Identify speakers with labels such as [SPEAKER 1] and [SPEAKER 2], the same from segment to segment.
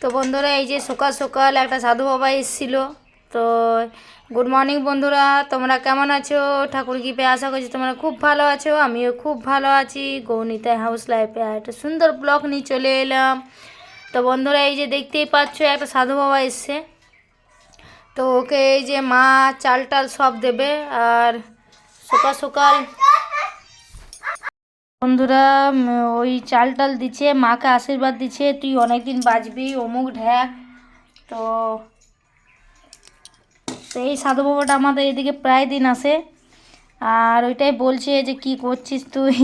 [SPEAKER 1] তো বন্ধুরা, এই যে সকাল সকাল একটা সাধু বাবা এসেছিল। তো গুড মর্নিং বন্ধুরা, তোমরা কেমন আছো? ঠাকুর কৃপে আশা করছি তোমরা খুব ভালো আছো, আমিও খুব ভালো আছি। গৌনিতা হাউস লাইফে একটা সুন্দর ব্লগ নিয়ে চলে এলাম। তো বন্ধুরা, এই যে দেখতেই পাচ্ছ, একটা সাধু বাবা এসছে। তো ওকে এই যে মা চাল টাল সব দেবে, আর সকাল সকাল বন্ধুরা ওই চাল টাল দিচ্ছে, মাকে আশীর্বাদ দিচ্ছে, তুই অনেকদিন বাঁচবি, অমুক ঢ্যাক। তো তো এই সাধু বাবাটা আমাদের এদিকে প্রায় দিন আসে, আর ওইটাই বলছে যে, কি করছিস তুই?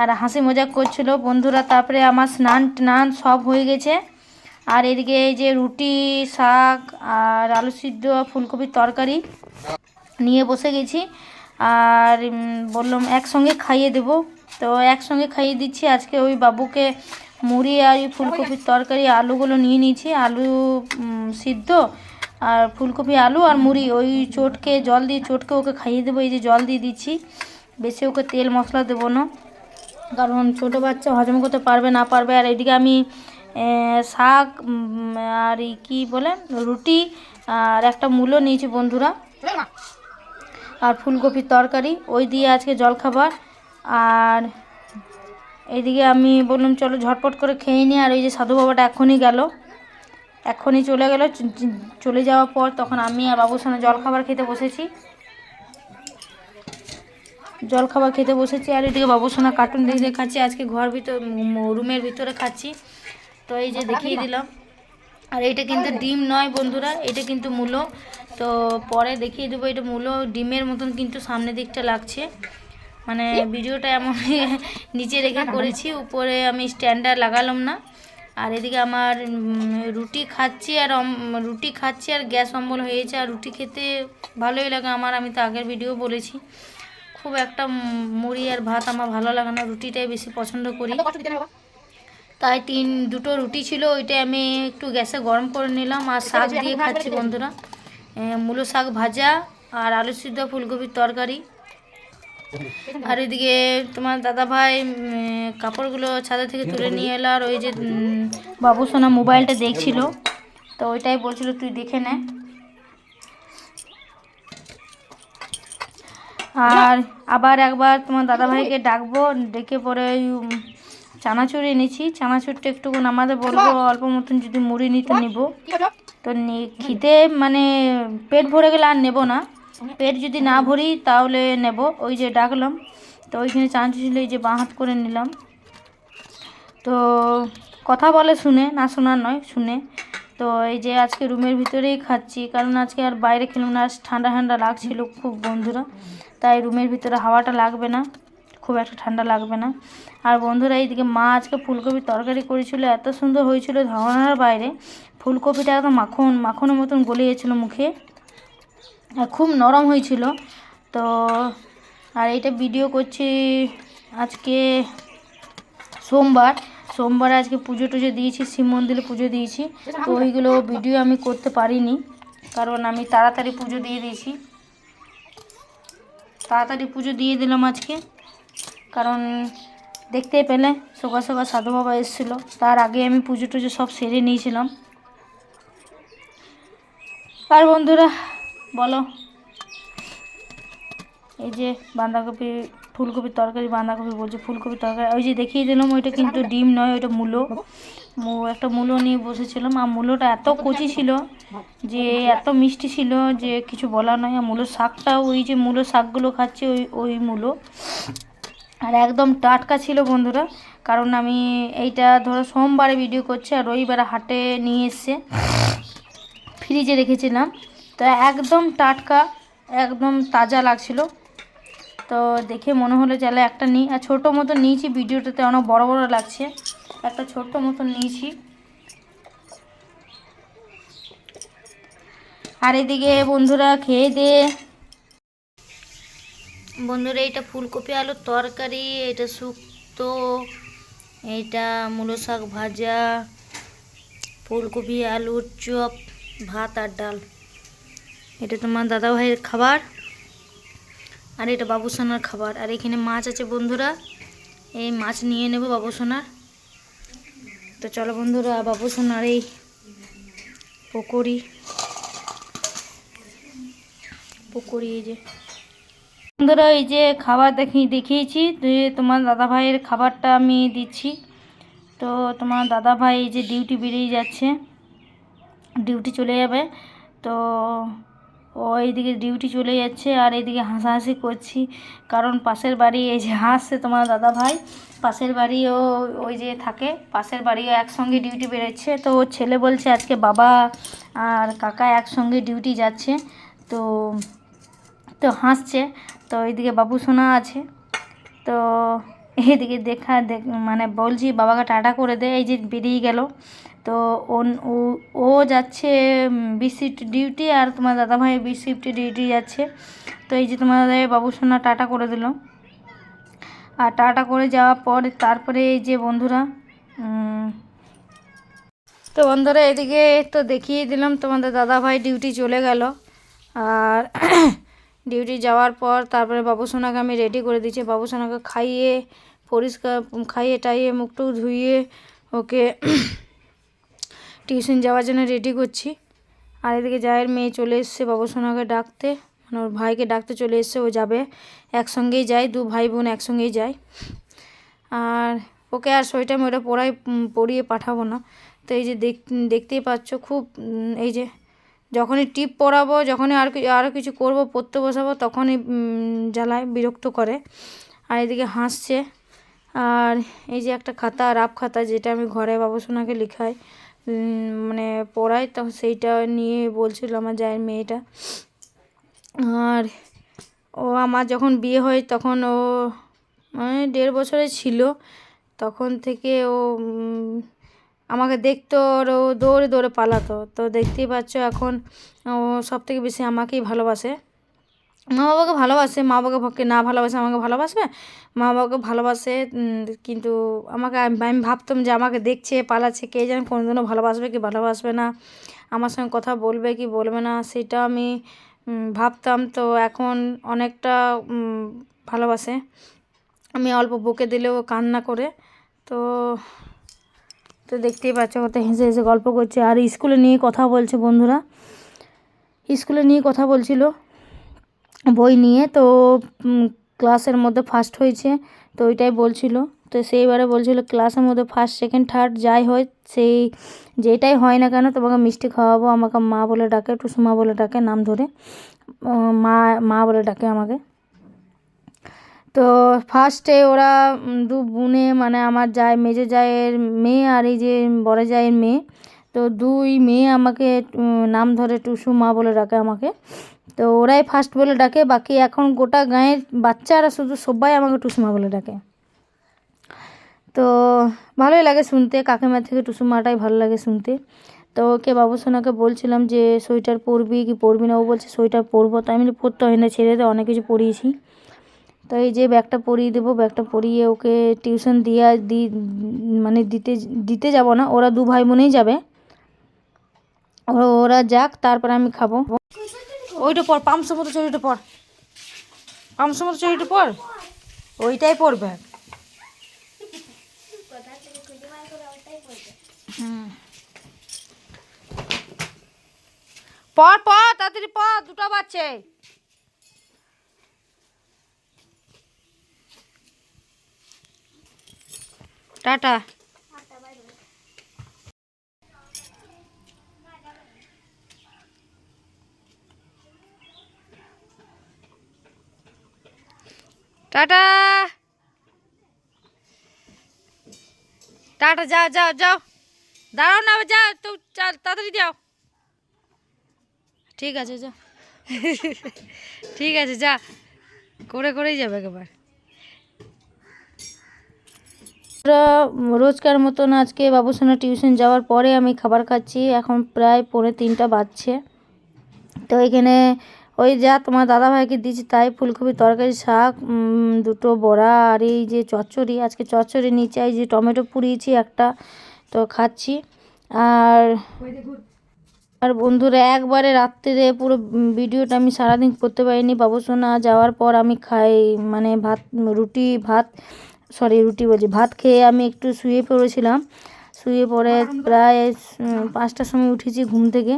[SPEAKER 1] আর হাসি মজাক করছিল। বন্ধুরা, তারপরে আমার স্নান টান সব হয়ে গেছে। আর এদিকে এই যে রুটি, শাক আর আলু সিদ্ধ, ফুলকপির তরকারি নিয়ে বসে গেছি। আর বললাম, একসঙ্গে খাইয়ে দেব। তো একসঙ্গে খাইয়ে দিচ্ছি। আজকে ওই বাবুকে মুড়ি আর এই ফুলকপির তরকারি, আলুগুলো নিয়ে নিয়েছি। আলু সিদ্ধ আর ফুলকপি, আলু আর মুড়ি। ওই চটকে জল দিয়ে, চটকে ওকে খাইয়ে দেবো। এই যে জল দিয়ে দিচ্ছি। বেশি ওকে তেল মশলা দেবো না। কারণ ছোটো বাচ্চা হজম করতে পারবে, না পারবে। আর এদিকে আমি শাক আর এই কী বলে, রুটি আর একটা মূলো নিয়েছি বন্ধুরা। আর ফুলকপির তরকারি। ওই দিয়ে আজকে জলখাবার। আর এইদিকে আমি বললাম চলো ঝটপট করে খেয়ে নিই আর ওই যে সাধু বাবাটা এখনই গেল। এখনই চলে গেল। চলে যাওয়ার পর তখন আমি আর বাবুর সঙ্গে জলখাবার খেতে বসেছি। জলখাবার খেতে বসেছি। আর এদিকে বাবুর সঙ্গে কার্টুন দেখে খাচ্ছি আজকে ঘর ভিতর রুমের ভিতরে খাচ্ছি। তো এই যে দেখিয়ে দিলাম। আর এটা কিন্তু ডিম নয় বন্ধুরা এটা কিন্তু মূলো। তো পরে দেখিয়ে দেবো এটা মূলো। ডিমের মতন কিন্তু সামনের দিকটা লাগছে। মানে ভিডিওটা এমন নিচে রেখে করেছি উপরে আমি স্ট্যান্ডার লাগালাম না। আর এদিকে আমার রুটি খাচ্ছি আর রুটি খাচ্ছি আর গ্যাস অম্বল হয়েছে আর রুটি খেতে ভালোই লাগে আমার আমি তো আগের ভিডিও বলেছি। খুব একটা মুড়ি আর ভাত আমার ভালো লাগে না রুটিটাই বেশি পছন্দ করি। তাই তিন দুটো রুটি ছিল ওইটাই আমি একটু গ্যাসে গরম করে নিলাম। আর শাক দিয়ে খাচ্ছি বন্ধুরা। মূলো শাক ভাজা আর আলু সিদ্ধ ফুলকপির তরকারি। আর এদিকে তোমার দাদা ভাই কাপড়গুলো ছাদে থেকে তুলে নিয়ে এলো, আর ওই যে বাবু সোনা মোবাইলটা দেখছিল। তো ওইটাই বলছিল, তুই দেখে নে। আর আবার একবার তোমার দাদা ভাইকে ডাকবো, ডেকে পরে ওই চানাচুর এনেছি। চানাচুরটা একটু আমাদের বলব, অল্প মতন যদি মুড়ি নিতে নিব। তো খিদে মানে পেট ভরে গেলে আর নেব না। পেট যদি না ভরি তাহলে নেব। ওই যে ডাকলাম, তো ওইখানে চানাচুর ছিল এই যে বাঁ হাত করে নিলাম। তো কথা বলে শুনে, না শোনার নয়, শুনে। তো এই যে আজকে রুমের ভিতরেই খাচ্ছি, কারণ আজকে আর বাইরে খেলাম না ঠান্ডা ঠান্ডা লাগছিল খুব বন্ধুরা। তাই রুমের ভিতরে হাওয়াটা লাগবে না, খুব একটা ঠান্ডা লাগবে না। আর বন্ধুরা, এইদিকে মা আজকে ফুলকপির তরকারি করেছিল, এত সুন্দর হয়েছিল ধারণার বাইরে। ফুলকপিটা একদম মাখন, মাখনের মতন গলে গেছিল মুখে। খুব নরম হয়েছিল। তো, আর এইটা ভিডিও করছি আজকে সোমবার। সোমবার আজকে পুজো টুজো দিয়েছি, শিব মন্দিরে পুজো দিয়েছি। তো ওইগুলো ভিডিও আমি করতে পারিনি, কারণ আমি তাড়াতাড়ি পুজো দিয়ে দিয়েছি। তাড়াতাড়ি পুজো দিয়ে দিলাম আজকে, কারণ দেখতে পেলে সকাল সকাল সাধু বাবা এসেছিল। তার আগে আমি পুজো টুজো সব সেরে নিয়েছিলাম। আর বন্ধুরা বলো। এই যে বাঁধাকপি, ফুলকপির তরকারি, বাঁধাকপি বলছে, ফুলকপির তরকারি। ওই যে দেখিয়ে দিলাম, ওইটা কিন্তু ডিম নয়, ওইটা মূলো। একটা মূলো নিয়ে বসেছিলাম, আর মূলোটা এত কচি ছিল যে, এত মিষ্টি ছিল যে, কিছু বলার নয় আর মূলোর শাকটাও, ওই যে মূলো শাকগুলো খাচ্ছে, ওই ওই মূলো। আর একদম টাটকা ছিল বন্ধুরা, কারণ আমি এইটা ধরো সোমবারে ভিডিও করছি, আর রবিবারে হাটে নিয়ে এসছে ফ্রিজে রেখেছিলাম। তো একদম টাটকা, একদম তাজা লাগছিল। তো দেখে মনে হলো চালে একটা নিই আর ছোটো মতো নিয়েছি ভিডিওটাতে, অনেক বড় বড় লাগছে। একটা ছোট্ট মতো নিয়েছি। আর এদিকে বন্ধুরা, খেয়ে দে। বন্ধুরা এটা ফুলকপি আলুর তরকারি এটা শুক্তো এটা মূলো শাক ভাজা, ফুলকপি আলুর চপ, ভাত আর ডাল। এটা তোমার দাদা ভাইয়ের খাবার, আর এটা বাবুসোনার খাবার। আর এখানে মাছ আছে বন্ধুরা, এই মাছ নিয়ে নেব বাবুসোনার তো চলো বন্ধুরা বাবুসোনার এই পকোড়ি পকোড়ি এই যে। বন্ধুরা, এই যে খাবার দেখি, দেখিয়েছি তোমার দাদা ভাইয়ের খাবারটা আমি দিচ্ছি। তো তোমার দাদা ভাই এই যে ডিউটি বেরিয়ে যাচ্ছে ডিউটি চলে যাবে। তো ও এইদিকে ডিউটি চলে যাচ্ছে আর এইদিকে হাসাহাসি করছি। কারণ পাশের বাড়ি এই যে হাসছে তোমার দাদা ভাই, পাশের বাড়িও ওই যে থাকে, পাশের বাড়িও একসঙ্গে ডিউটি বেরোচ্ছে। তো ওর ছেলে বলছে আজকে বাবা আর কাকা একসঙ্গে ডিউটি যাচ্ছে। তো তো হাসছে। তো এইদিকে বাবু সোনা আছে। তো এইদিকে দেখা দেখ মানে বলছি বাবাকে টাটা করে দে, এই যে বেরিয়ে গেল। তো ও যাচ্ছে বি ডিউটি আর তোমার দাদাভাই বি শিফটে ডিউটি যাচ্ছে। তো এই যে তোমাদের বাবু সোনা টাটা করে দিল। আর টাটা করে যাওয়ার পর তারপরে এই যে বন্ধুরা তো বন্ধুরা এদিকে তো দেখিয়ে দিলাম, তোমাদের দাদাভাই ডিউটি চলে গেল। আর ডিউটি যাওয়ার পর তারপরে বাবুসোনাকে আমি রেডি করে দিচ্ছি বাবুসোনাকে খাইয়ে, পরিষ্কার, খাইয়ে টাইয়ে মুখটুক ধুইয়ে ওকে টিউশন যাওয়ার জন্য রেডি করছি। আর এদিকে জায়ের মেয়ে চলে এসছে বাবুসোনাকে ডাকতে। মানে ওর ভাইকে ডাকতে চলে এসছে ও যাবে। একসঙ্গেই যায় দু ভাই বোন একসঙ্গেই যায়। আর ওকে আর সোয়েটার মোয়েটার পরাই উম, পরিয়ে পাঠাবো না। তো এই যে দেখ দেখতেই পাচ্ছ খুব এই যে যখনই টিপ পরাবো যখনই আর আরও কিছু করব পড়তে বসাবো তখনই জ্বালায় বিরক্ত করে। আর এদিকে হাসছে। আর এই যে একটা খাতা রাপ খাতা যেটা আমি ঘরে বাবুসোনাকে লেখাই। মানে পড়ায়, তো সেইটা নিয়ে বলছিল আমার জায়ের মেয়েটা। আর ও আমার যখন বিয়ে হয়, তখন ও মানে দেড় বছরে ছিল। তখন থেকে ও আমাকে দেখতো, আর ও দৌড়ে দৌড়ে পালাতো। তো দেখতেই পাচ্ছ এখন ও সব থেকে বেশি আমাকেই ভালোবাসে। মা বাবাকে ভালোবাসে, মা বাবাকে না ভালোবাসে আমাকে ভালোবাসবে? মা বাবাকে ভালোবাসে কিন্তু আমাকে আমি আমি ভাবতাম যে আমাকে দেখছে, পালাচ্ছে, কে যেন কোনোদিনও ভালোবাসবে কি ভালোবাসবে না? আমার সঙ্গে কথা বলবে কি বলবে না, সেটা আমি ভাবতাম। তো এখন অনেকটা ভালোবাসে। আমি অল্প বুকে দিলেও কান্না করে। তো তো দেখতেই পাচ্ছ কত হেসে হেসে গল্প করছে। আর স্কুলে নিয়ে কথা বলছে বন্ধুরা। স্কুলে নিয়ে কথা বলছিল। বই নিয়ে তো ক্লাসের মধ্যে ফার্স্ট হয়েছে, তো ওইটাই বলছিল। তো সেইবারে বলছিল, ক্লাসের মধ্যে ফার্স্ট সেকেন্ড থার্ড যাই হয়, সেই, যেটাই হয় না কেন, তোমাকে মিষ্টি খাওয়াবো, আমাকে মা বলে ডাকে, টুসুমা বলে ডাকে নাম ধরে মা মা বলে ডাকে আমাকে। তো ফার্স্টে ওরা দু বোনে মানে আমার যায় মেজো জায়ের মেয়ে আর এই যে বড় জায়ের মেয়ে তো দুই মেয়ে আমাকে নাম ধরে টুসু মা বলে ডাকে আমাকে। তো ওরাই ফার্স্ট বলে ডাকে, বাকি এখন গোটা গাঁয়ের বাচ্চারা শুধু সবাই আমাকে টুসুমা বলে ডাকে। তো ভালোই লাগে শুনতে, কাকিমার থেকে টুসুমাটাই ভালো লাগে শুনতে। তো ওকে বাবুসোনাকে বলছিলাম যে, সোয়েটার পরবি কি পরবি না? ও বলছে, সোয়েটার পরবো। তো আমি পরতে হয় না, ছেড়ে দে, অনেক কিছু পরিয়েছি। তো এই যে ব্যাগটা পরিয়ে দেবো, ব্যাগটা পরিয়ে ওকে টিউশন দিয়ে দি মানে দিতে দিতে যাব না, ওরা দু ভাই বোনেই যাবে। ওরা যাক, তারপরে আমি খাব। ওইটা পর পামসো মতো চড়িটা পর। পামসো মতো চড়িটা পর? ওইটাই পড়বে। পর পর, তাড়াতাড়ি পর, দুটো বাচ্চে টাটা। টাটা। টাটা, যাও যাও যাও। দাঁড়াও না, যাও, তো তাড়াতাড়ি যাও। ঠিক আছে যা ঠিক আছে, যা। করে, করেই যাবে একেবারে। রোজকার মতন আজকে বাবুসোনা টিউশন যাওয়ার পরে আমি খাবার খাচ্ছি। এখন প্রায় পৌনে তিনটা বাজছে। তো এখানে ওই যা তোমার দাদাভাইকে দিয়েছি তাই ফুলকপি তরকারি শাক দুটো বড়া আর এই যে চচ্চড়ি আজকে চচ্চড়ি নিচে এই যে টমেটো পুড়িয়েছি একটা তো খাচ্ছি। আর আর বন্ধুরা একবারে রাত্রিরে পুরো ভিডিওটা আমি সারাদিন করতে পারিনি। বাবুসোনা যাওয়ার পর আমি খাই মানে ভাত রুটি ভাত সরি রুটি বলছি ভাত খেয়ে আমি একটু শুয়ে পড়েছিলাম। শুয়ে পড়ে প্রায় পাঁচটার সময় উঠেছি ঘুম থেকে।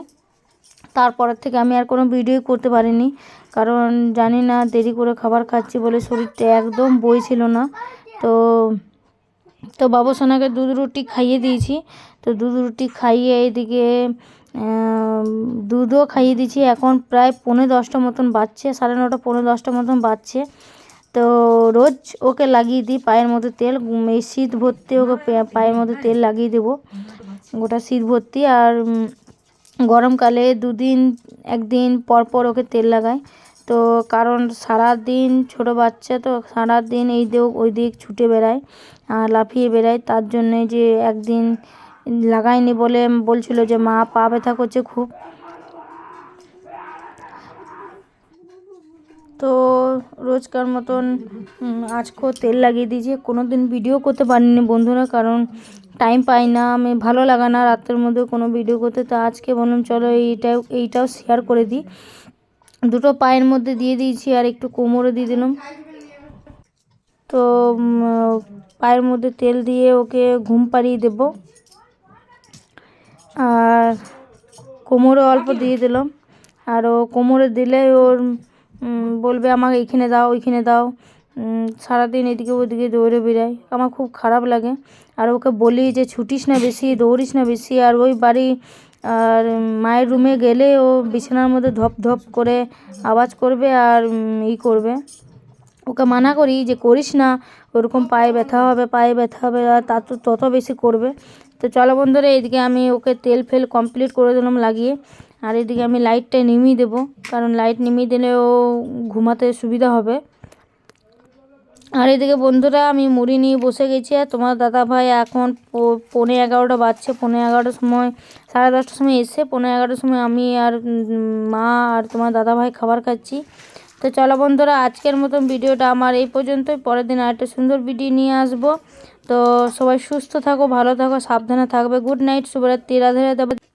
[SPEAKER 1] তারপরের থেকে আমি আর কোনো ভিডিও করতে পারিনি। কারণ জানি না, দেরি করে খাবার খাচ্ছি বলে শরীরটা একদম বই ছিল না। তো তো বাবু সোনাকে দুধ রুটি খাইয়ে দিয়েছি। তো দুধ রুটি খাইয়ে এদিকে দুধও খাইয়ে দিয়েছি। এখন প্রায় পৌনে দশটা মতন বাজছে, সাড়ে নটা, পৌনে দশটা মতন বাজছে। তো রোজ ওকে লাগিয়ে দিই পায়ের মধ্যে তেল। এই শীত ভর্তি ওকে পায়ের মধ্যে তেল লাগিয়ে দেবো। গোটা শীত ভর্তি আর গরমকালে দুদিন, একদিন পর পর ওকে তেল লাগায়। তো কারণ সারা দিন ছোটো বাচ্চা, তো সারা দিন এই দিক, ওই দিক ছুটে বেড়ায় আর লাফিয়ে বেড়ায়। তার জন্যে যে একদিন লাগাইনি বলে বলছিল যে, মা, পা ব্যথা করছে খুব। তো রোজকার মতন আজকেও তেল লাগিয়ে দিয়েছি। কোনো দিন ভিডিও করতে পারিনি বন্ধুরা, কারণ টাইম পাই না, আমি ভালো লাগে না, রাতের মধ্যে কোনো ভিডিও করতে। তো আজকে বললাম, চলো এইটাও এইটাও শেয়ার করে দিই। দুটো পায়ের মধ্যে দিয়ে দিয়েছি আর একটু কোমরে দিয়ে দিলাম। তো পায়ের মধ্যে তেল দিয়ে ওকে ঘুম পাড়িয়ে দেবো। আর কোমরে অল্প দিয়ে দিলাম। আর ও কোমরে দিলে ওর বলবে আমাকে এইখানে দাও, ওইখানে দাও। সারাদিন এদিকে ওদিকে দৌড়ে বেড়ায় আমার খুব খারাপ লাগে। আর ওকে বলি যে, ছুটিস না বেশি, দৌড়িস না বেশি। আর ওই বাড়ি, আর মায়ের রুমে গেলে ও বিছানার মধ্যে ধপ ধপ করে আওয়াজ করবে আর ই করবে। ওকে মানা করি যে, করিস না, ওরকম পায়ে ব্যথা হবে, পায়ে ব্যথা হবে, আর তা তো তত বেশি করবে। তো চলো বন্ধুরা, এদিকে আমি ওকে তেল ফেল কমপ্লিট করে দিলাম লাগিয়ে। আর এদিকে আমি লাইটটা নিমিয়ে দেবো। কারণ লাইট নিমিয়ে দিলে ও ঘুমাতে সুবিধা হবে। আর এদিকে বন্ধুরা, আমি মুড়ি নিয়ে বসে গেছি। আর তোমার দাদা ভাই এখন পো- পৌনে এগারোটা বাজছে। পৌনে এগারোটার সময়, সাড়ে দশটার সময় এসে পৌনে এগারোটার সময় আমি আর মা আর তোমার দাদা ভাই খাবার খাচ্ছি। তো চলো বন্ধুরা, আজকের মতন ভিডিওটা আমার এই পর্যন্তই। পরের দিন আরেকটা সুন্দর ভিডিও নিয়ে আসব। তো সবাই সুস্থ থাকো, ভালো থাকো, সাবধানে থাকবে। গুড নাইট, শুভরাত্রি। রাধে রাধে।